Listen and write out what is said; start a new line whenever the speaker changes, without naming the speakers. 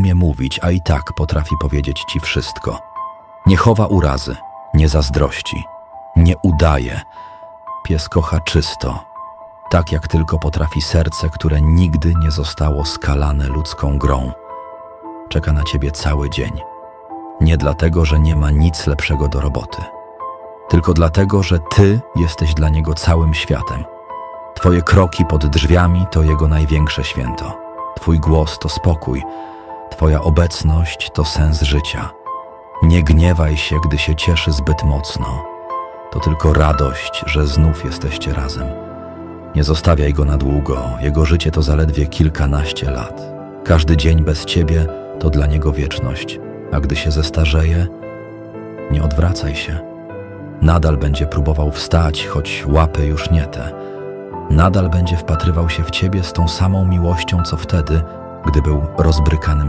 umie mówić, a i tak potrafi powiedzieć ci wszystko. Nie chowa urazy, nie zazdrości, nie udaje. Pies kocha czysto, tak jak tylko potrafi serce, które nigdy nie zostało skalane ludzką grą. Czeka na ciebie cały dzień. Nie dlatego, że nie ma nic lepszego do roboty, tylko dlatego, że ty jesteś dla niego całym światem. Twoje kroki pod drzwiami to jego największe święto. Twój głos to spokój, Twoja obecność to sens życia. Nie gniewaj się, gdy się cieszy zbyt mocno. To tylko radość, że znów jesteście razem. Nie zostawiaj go na długo, jego życie to zaledwie kilkanaście lat. Każdy dzień bez ciebie to dla niego wieczność, a gdy się zestarzeje, nie odwracaj się. Nadal będzie próbował wstać, choć łapy już nie te. Nadal będzie wpatrywał się w ciebie z tą samą miłością, co wtedy, gdy był rozbrykanym